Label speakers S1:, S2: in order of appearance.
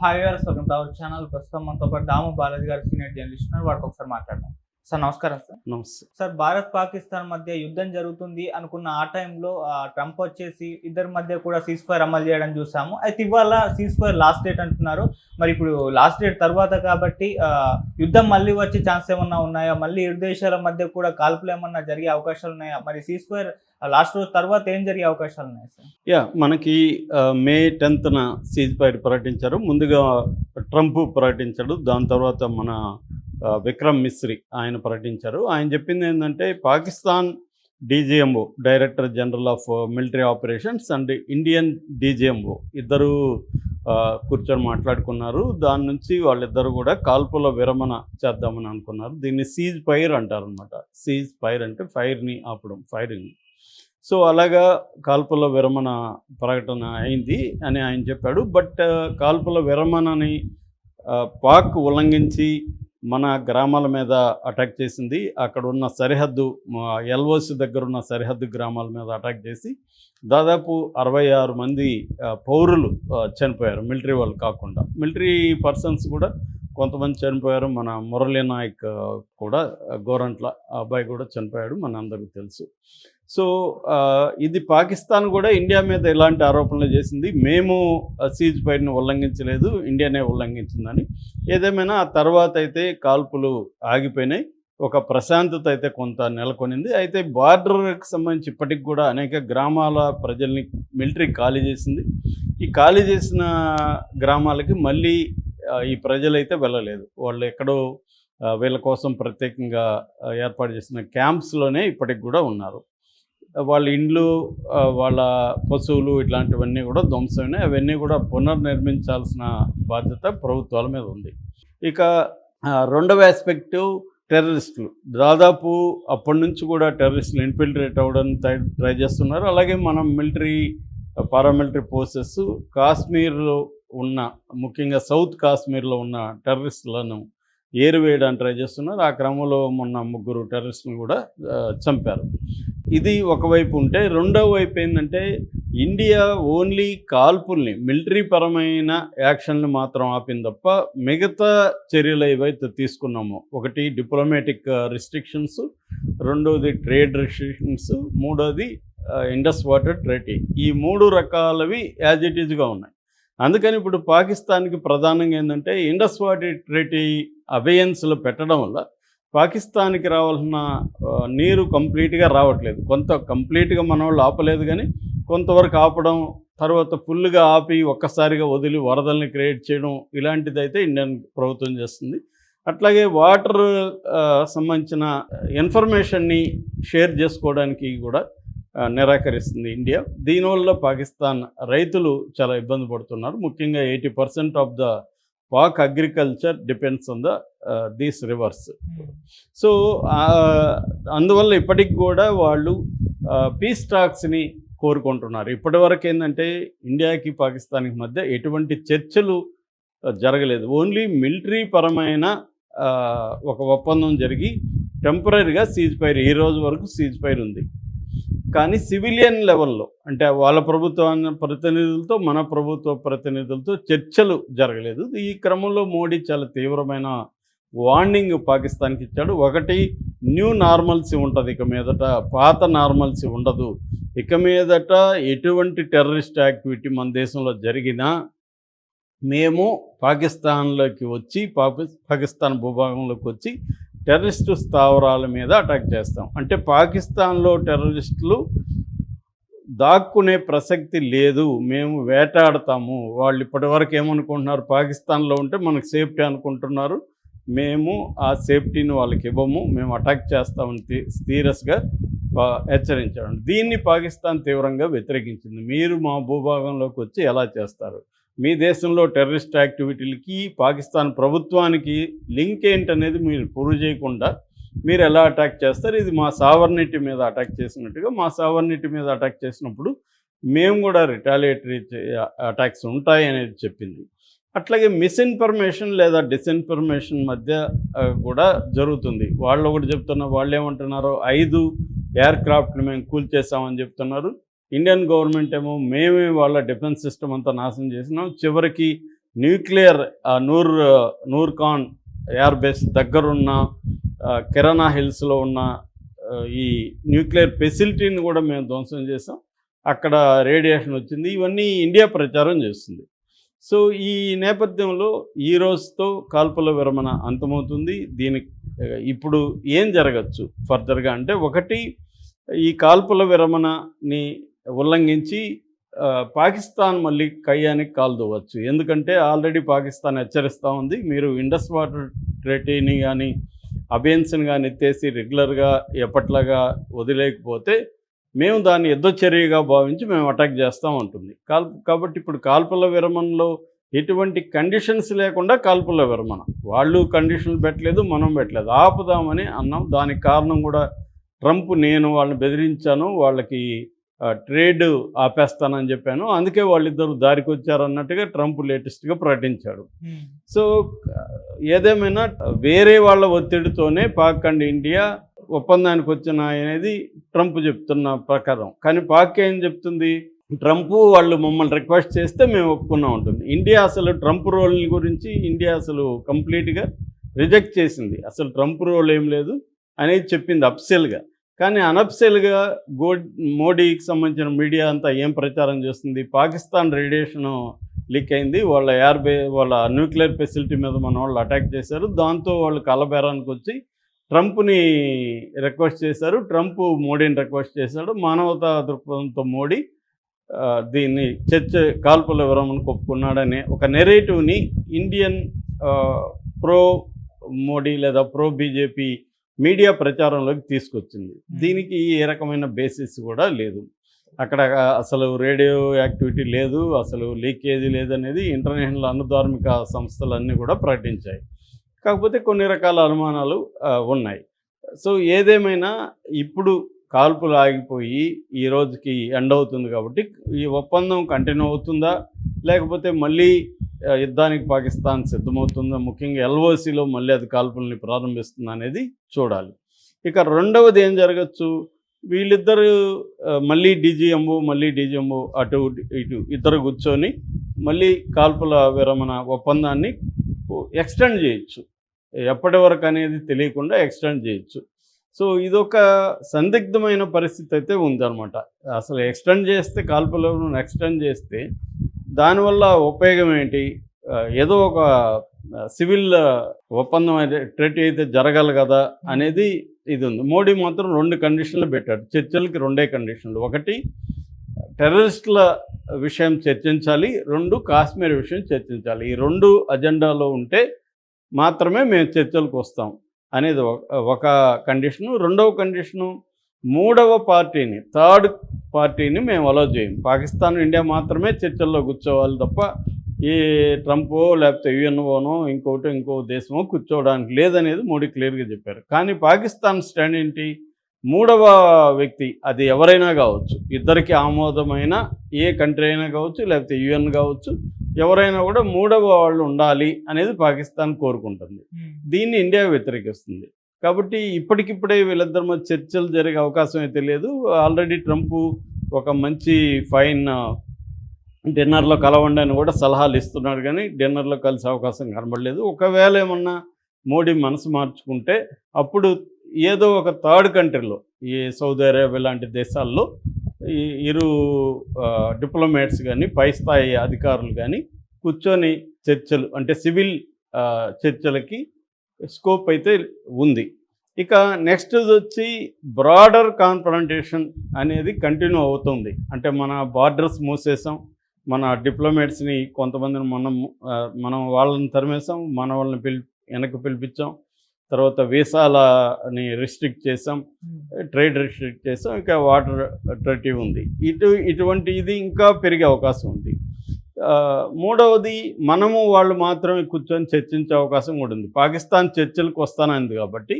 S1: Hi గారు స్వాగతం channel ప్రస్తుతం మనతో పాటు దాము బాలాజీ గారు సీనియర్ జర్నలిస్ట్ ఉన్నారు. వాటితో ఒకసారి మాట్లాడదాం. సార్ నమస్కారం సార్.
S2: నమస్తే.
S1: సార్ భారత్ పాకిస్తాన్ మధ్య యుద్ధం జరుగుతుంది అనుకున్న ఆ టైంలో ట్రంప్ వచ్చేసి ఇద్దరి మధ్య కూడా సీజ్ ఫైర్ అమలు చేయడం చూసాము. అయితే ఇవాళ సీజ్ ఫైర్ లాస్ట్ డేట్ అంటున్నారు. మరి ఇప్పుడు లాస్ట్ డేట్ తర్వాత కాబట్టి యుద్ధం మళ్ళీ వచ్చే ఛాన్స్ ఏమన్నా ఉన్నాయా? మళ్ళీ ఇరు దేశాల మధ్య కూడా కాల్పులు ఏమన్నా జరిగే అవకాశాలు ఉన్నాయా? మరి సీజ్ ఫైర్ లాస్ట్ రోజు తర్వాత ఏం జరిగే అవకాశాలు ఉన్నాయి సార్?
S2: యా మనకి మే టెన్త్న సీజ్ ఫైర్ ప్రకటించారు ముందుగా ట్రంప్ ప్రకటించాడు దాని తర్వాత మన విక్రమ్ మిశ్రీ ఆయన ప్రకటించారు. ఆయన చెప్పింది ఏంటంటే Pakistan DGMO director general of military operations and Indian DGMO ఇద్దరు కూర్చొని మాట్లాడుకున్నారు. దాని నుంచి వాళ్ళిద్దరు కూడా కాల్పుల విరమణ చేద్దామని అనుకున్నారు. దీన్ని సీజ్ ఫైర్ అంటారు అనమాట సీజ్ ఫైర్ అంటే ఫైర్ని ఆపడం ఫైరింగ్. సో అలాగా కాల్పుల విరమణ ప్రకటన అయింది అని ఆయన చెప్పాడు. బట్ కాల్పుల విరమణని పాక్ ఉల్లంఘించి మన గ్రామాల మీద అటాక్ చేసింది. అక్కడ ఉన్న సరిహద్దు ఎల్ఓసి దగ్గర ఉన్న సరిహద్దు గ్రామాల మీద అటాక్ చేసి దాదాపు అరవై ఆరు మంది పౌరులు చనిపోయారు. మిలిటరీ వాళ్ళు కాకుండా. మిలిటరీ పర్సన్స్ కూడా కొంతమంది చనిపోయారు. మన మురళీ నాయక్ కూడా గోరంట్ల అబ్బాయి కూడా చనిపోయాడు. మన అందరికీ తెలుసు. సో ఇది పాకిస్తాన్ కూడా ఇండియా మీద ఇలాంటి ఆరోపణలు చేసింది? మేము సీజ్ ఫైర్ని ఉల్లంఘించలేదు ఇండియానే ఉల్లంఘించిందని. ఏదేమైనా ఆ తర్వాత అయితే కాల్పులు ఆగిపోయినాయి. ఒక ప్రశాంతత అయితే కొంత నెలకొనింది. అయితే బార్డర్కి సంబంధించి ఇప్పటికి కూడా అనేక గ్రామాల ప్రజల్ని మిలిటరీ ఖాళీ చేసింది. ఈ ఖాళీ చేసిన గ్రామాలకి మళ్ళీ ఈ ప్రజలైతే వెళ్ళలేదు. వాళ్ళు ఎక్కడో వీళ్ళ కోసం ప్రత్యేకంగా ఏర్పాటు చేసిన క్యాంప్స్లోనే ఇప్పటికి కూడా ఉన్నారు. వాళ్ళ ఇండ్లు వాళ్ళ పశువులు ఇట్లాంటివన్నీ కూడా ధ్వంసమైనాయి. అవన్నీ కూడా పునర్నిర్మించాల్సిన బాధ్యత ప్రభుత్వాల మీద ఉంది. ఇక రెండవ ఆస్పెక్టు టెర్రరిస్టులు. దాదాపు అప్పటి నుంచి కూడా టెర్రరిస్టులు ఇన్ఫిల్ట్రేట్ అవ్వడానికి ట్రై ట్రై చేస్తున్నారు. అలాగే మనం మిలిటరీ పారామిలిటరీ ఫోర్సెస్ కాశ్మీర్లో ఉన్న ముఖ్యంగా సౌత్ కాశ్మీర్లో ఉన్న టెర్రరిస్టులను ఏరివేయడానికి ట్రై చేస్తున్నారు. ఆ క్రమంలో మొన్న ముగ్గురు టెర్రరిస్టులను కూడా చంపారు. ఇది ఒకవైపు ఉంటే రెండవ వైపు ఏంటంటే ఇండియా ఓన్లీ కాల్పుల్ని మిలిటరీ పరమైన యాక్షన్లు మాత్రం ఆపింది తప్ప మిగతా చర్యలు ఏవైతే తీసుకున్నామో ఒకటి డిప్లొమాటిక్ రిస్ట్రిక్షన్స్ రెండోది ట్రేడ్ రిస్ట్రిక్షన్స్ మూడోది ఇండస్ వాటర్ ట్రేటీ. ఈ మూడు రకాలవి యాజ్ ఇట్ ఈజ్గా ఉన్నాయి. అందుకని ఇప్పుడు పాకిస్తాన్కి ప్రధానంగా ఏంటంటే ఇండస్ వాటర్ ట్రేటీ అబయన్స్లో పెట్టడం వల్ల పాకిస్తాన్కి రావాల్సిన నీరు కంప్లీట్గా రావట్లేదు. కొంత కంప్లీట్గా మన వాళ్ళు ఆపలేదు కానీ కొంతవరకు ఆపడం తర్వాత ఫుల్గా ఆపి ఒక్కసారిగా వదిలి వరదల్ని క్రియేట్ చేయడం ఇలాంటిదైతే ఇండియన్ ప్రభుత్వం చేస్తుంది. అట్లాగే వాటర్ సంబంధించిన ఇన్ఫర్మేషన్ని షేర్ చేసుకోవడానికి కూడా నిరాకరిస్తుంది ఇండియా. దీనివల్ల పాకిస్తాన్ రైతులు చాలా ఇబ్బంది పడుతున్నారు. ముఖ్యంగా eighty percent of the Pak agriculture depends on the these rivers. So అందువల్ల ఇప్పటికి కూడా వాళ్ళు పీస్ టాక్స్ని కోరుకుంటున్నారు. ఇప్పటివరకు ఏంటంటే ఇండియాకి పాకిస్తాన్కి మధ్య ఎటువంటి చర్చలు జరగలేదు. ఓన్లీ మిలిటరీ పరమైన ఒక ఒప్పందం జరిగి టెంపరీగా సీజ్ ఫైర్ ఈ రోజు వరకు సీజ్ ఫైర్ ఉంది. కానీ సివిలియన్ లెవెల్లో అంటే వాళ్ళ ప్రభుత్వ ప్రతినిధులతో మన ప్రభుత్వ ప్రతినిధులతో చర్చలు జరగలేదు. ఈ క్రమంలో మోడీ చాలా తీవ్రమైన వార్నింగ్ పాకిస్తాన్కి ఇచ్చాడు. ఒకటి న్యూ నార్మల్సీ ఉంటుంది. ఇక మీదట పాత నార్మల్సీ ఉండదు. ఇక మీదట ఎటువంటి టెర్రరిస్ట్ యాక్టివిటీ మన దేశంలో జరిగినా మేము పాకిస్తాన్లోకి వచ్చి పాకి పాకిస్తాన్ భూభాగంలోకి వచ్చి టెర్రరిస్టు స్థావరాల మీద అటాక్ చేస్తాం. అంటే పాకిస్తాన్లో టెర్రరిస్టులు దాక్కునే ప్రసక్తి లేదు మేము వేటాడతాము. వాళ్ళు ఇప్పటివరకు ఏమనుకుంటున్నారు? పాకిస్తాన్లో ఉంటే మనకు సేఫ్టీ అనుకుంటున్నారు. మేము ఆ సేఫ్టీని వాళ్ళకి ఇవ్వము. మేము అటాక్ చేస్తామని సీరియస్గా హెచ్చరించాడు దీన్ని పాకిస్తాన్ తీవ్రంగా వ్యతిరేకించింది. మీరు మా భూభాగంలోకి వచ్చి ఎలా చేస్తారు? మీ దేశంలో టెర్రరిస్ట్ యాక్టివిటీలకి పాకిస్తాన్ ప్రభుత్వానికి లింక్ ఏంటనేది మీరు ప్రూవ్ చేయకుండా మీరు ఎలా అటాక్ చేస్తారు? ఇది మా సావర్నిటీ మీద అటాక్ చేసినట్టుగా మా సావర్నిటీ మీద అటాక్ చేసినప్పుడు మేము కూడా రిటాలియేటరీ అటాక్స్ ఉంటాయి అనేది చెప్పింది. అట్లాగే మిస్ఇన్ఫర్మేషన్ లేదా డిస్ఇన్ఫర్మేషన్ మధ్య కూడా జరుగుతుంది. వాళ్ళు ఒకటి చెప్తున్నారు వాళ్ళు ఏమంటున్నారు ఐదు ఎయిర్ క్రాఫ్ట్ని మేము కూల్ చేస్తామని చెప్తున్నారు. ఇండియన్ గవర్నమెంట్ ఏమో మేమే వాళ్ళ డిఫెన్స్ సిస్టమ్ అంతా నాశనం చేసినాం. చివరికి nuclear Noor Noor Khan air base దగ్గరున్న కిరాణా హిల్స్లో ఉన్న ఈ న్యూక్లియర్ ఫెసిలిటీని కూడా మేము ధ్వంసం చేసాం. అక్కడ రేడియేషన్ వచ్చింది. ఇవన్నీ ఇండియా ప్రచారం చేస్తుంది. సో ఈ నేపథ్యంలో ఈ రోజుతో కాల్పుల విరమణ అంతమవుతుంది. దీనికి ఇప్పుడు ఏం జరగచ్చు ఫర్దర్గా అంటే ఒకటి ఈ కాల్పుల విరమణని ఉల్లంఘించి పాకిస్తాన్ మళ్ళీ కయ్యానికి కాల్దవచ్చు ఎందుకంటే ఆల్రెడీ పాకిస్తాన్ హెచ్చరిస్తూ ఉంది. మీరు ఇండస్ వాటర్ ట్రెటీని కానీ అబేన్స్ని కానీ ఎత్తేసి రెగ్యులర్గా ఎప్పట్లాగా వదిలేకపోతే మేము దాన్ని యుద్ధ భావించి మేము అటాక్ చేస్తాం ఉంటుంది. కాల్ కాబట్టి ఇప్పుడు కాల్పుల విరమణలో ఎటువంటి కండిషన్స్ లేకుండా కాల్పుల విరమణ. వాళ్ళు కండిషన్లు పెట్టలేదు మనం పెట్టలేదు. ఆపుదామని అన్నాం. దానికి కారణం కూడా ట్రంప్ నేను వాళ్ళని బెదిరించాను. వాళ్ళకి ట్రేడ్ ఆపేస్తానని చెప్పాను. అందుకే వాళ్ళిద్దరు దారికి వచ్చారన్నట్టుగా ట్రంప్ లేటెస్ట్గా ప్రకటించాడు. సో ఏదేమైనా వేరే వాళ్ళ ఒత్తిడితోనే పాక్ అండ్ ఇండియా ఒప్పందానికి వచ్చిన అనేది ట్రంప్ చెప్తున్న ప్రకారం. కానీ పాక్ ఏం చెప్తుంది? ట్రంప్ వాళ్ళు మమ్మల్ని రిక్వెస్ట్ చేస్తే మేము ఒప్పుకున్నాం ఉంటుంది. ఇండియా అసలు ట్రంప్ రోల్ గురించి ఇండియా అసలు కంప్లీట్గా రిజెక్ట్ చేసింది. అసలు ట్రంప్ రోల్ ఏం లేదు అనేది చెప్పింది అప్సెల్గా కానీ అనప్సెల్గా గో మోడీకి సంబంధించిన మీడియా అంతా ఏం ప్రచారం చేస్తుంది? పాకిస్తాన్ రేడియేషను లీక్ అయింది. వాళ్ళ ఎయిర్ బే వాళ్ళ న్యూక్లియర్ ఫెసిలిటీ మీద మన వాళ్ళు అటాక్ చేశారు. దాంతో వాళ్ళు కలబేరానికి వచ్చి ట్రంప్ని రిక్వెస్ట్ చేశారు. ట్రంప్ మోడీని రిక్వెస్ట్ చేశాడు. మానవతా దృక్పథంతో మోడీ దీన్ని చర్చ కాల్పుల విరమణకు ఒప్పుకున్నాడనే ఒక నెరేటివ్ని ఇండియన్ ప్రో మోడీ లేదా ప్రో బీజేపీ మీడియా ప్రచారంలోకి తీసుకొచ్చింది. దీనికి ఏ రకమైన బేసిస్ కూడా లేదు. అక్కడ అసలు రేడియో యాక్టివిటీ లేదు అసలు లీకేజీ లేదనేది ఇంటర్నేషనల్ అణుధార్మిక సంస్థలన్నీ కూడా ప్రకటించాయి. కాకపోతే కొన్ని రకాల అనుమానాలు ఉన్నాయి. సో ఏదేమైనా ఇప్పుడు కాల్పులు ఆగిపోయి ఈ రోజుకి ఎండ్ అవుతుంది కాబట్టి ఈ ఒప్పందం కంటిన్యూ అవుతుందా? లేకపోతే మళ్ళీ యుద్ధానికి పాకిస్తాన్ సిద్ధమవుతుందా ముఖ్యంగా ఎల్ఓసిలో మళ్ళీ అది కాల్పుల్ని ప్రారంభిస్తుందా అనేది చూడాలి. ఇక రెండవది ఏం జరగచ్చు? వీళ్ళిద్దరు మళ్ళీ డీజీఎంఓ మళ్ళీ డీజీఎంఓ అటు ఇటు ఇద్దరు కూర్చొని మళ్ళీ కాల్పుల విరమణ ఒప్పందాన్ని ఎక్స్టెండ్ చేయొచ్చు. ఎప్పటి వరకు అనేది తెలియకుండా ఎక్స్టెండ్ చేయొచ్చు. సో ఇదొక సందిగ్ధమైన పరిస్థితి అయితే ఉందన్నమాట. అసలు ఎక్స్టెండ్ చేస్తే కాల్పులను ఎక్స్టెండ్ చేస్తే దానివల్ల ఉపయోగం ఏంటి? ఏదో ఒక సివిల్ ఒప్పందం అయితే ట్రెట్ అయితే జరగాలి కదా అనేది ఇది ఉంది. మోడీ మాత్రం రెండు కండిషన్లు పెట్టాడు. చర్చలకి రెండే కండిషన్లు. ఒకటి టెర్రరిస్టుల విషయం చర్చించాలి. రెండు కాశ్మీర్ విషయం చర్చించాలి. ఈ రెండు అజెండాలో ఉంటే మాత్రమే మేము చర్చలకు వస్తాం అనేది ఒక- ఒక కండిషను. రెండవ కండిషను మూడవ పార్టీని థర్డ్ పార్టీని మేము అలో చేయం. పాకిస్తాన్ ఇండియా మాత్రమే చర్చల్లో కూర్చోవాలి తప్ప ఈ ట్రంపో లేకపోతే యుఎన్ఓనో ఇంకోటో ఇంకో దేశమో కూర్చోవడానికి లేదనేది మోడీ క్లియర్గా చెప్పారు. కానీ పాకిస్తాన్ స్టాండ్ ఏంటి? మూడవ వ్యక్తి అది ఎవరైనా కావచ్చు. ఇద్దరికి ఆమోదమైన ఏ కంట్రీ అయినా కావచ్చు లేకపోతే యుఎన్ కావచ్చు ఎవరైనా కూడా మూడవ వాళ్ళు ఉండాలి అనేది పాకిస్తాన్ కోరుకుంటుంది. దీన్ని ఇండియా వ్యతిరేకిస్తుంది. కాబట్టి ఇప్పటికిప్పుడే వీళ్ళిద్దరి మధ్య చర్చలు జరిగే అవకాశం అయితే లేదు. ఆల్రెడీ ట్రంప్ ఒక మంచి ఫైన్ డిన్నర్లో కలవండి అని కూడా సలహాలు ఇస్తున్నాడు కానీ డిన్నర్లో కలిసే అవకాశం కనబడలేదు. ఒకవేళ ఏమన్నా మోడీ మనసు మార్చుకుంటే అప్పుడు ఏదో ఒక థర్డ్ కంట్రీలో ఈ సౌదీ అరేబియా లాంటి దేశాల్లో ఇరు డిప్లొమేట్స్ కానీ పై స్థాయి అధికారులు కానీ కూర్చొని చర్చలు అంటే సివిల్ చర్చలకి స్కోప్ అయితే ఉంది. ఇక నెక్స్ట్ వచ్చి బ్రాడర్ కాన్ఫరంటేషన్ అనేది కంటిన్యూ అవుతుంది. అంటే మన బార్డర్స్ మూసేసాం మన డిప్లొమేట్స్ని కొంతమందిని మనం మనం వాళ్ళని తరిమేసాం మన వాళ్ళని పిలి వెనక్కి పిలిపించాం తర్వాత వీసాలని రిస్ట్రిక్ట్ చేసాం ట్రేడ్ రిస్ట్రిక్ట్ చేసాం ఇంకా వాటర్ ట్రెటీ ఉంది. ఇటు ఇటువంటి ఇది ఇంకా పెరిగే అవకాశం ఉంది. మూడవది మనము వాళ్ళు మాత్రమే కూర్చొని చర్చించే అవకాశం కూడా ఉంది. పాకిస్తాన్ చర్చలకు వస్తానంది కాబట్టి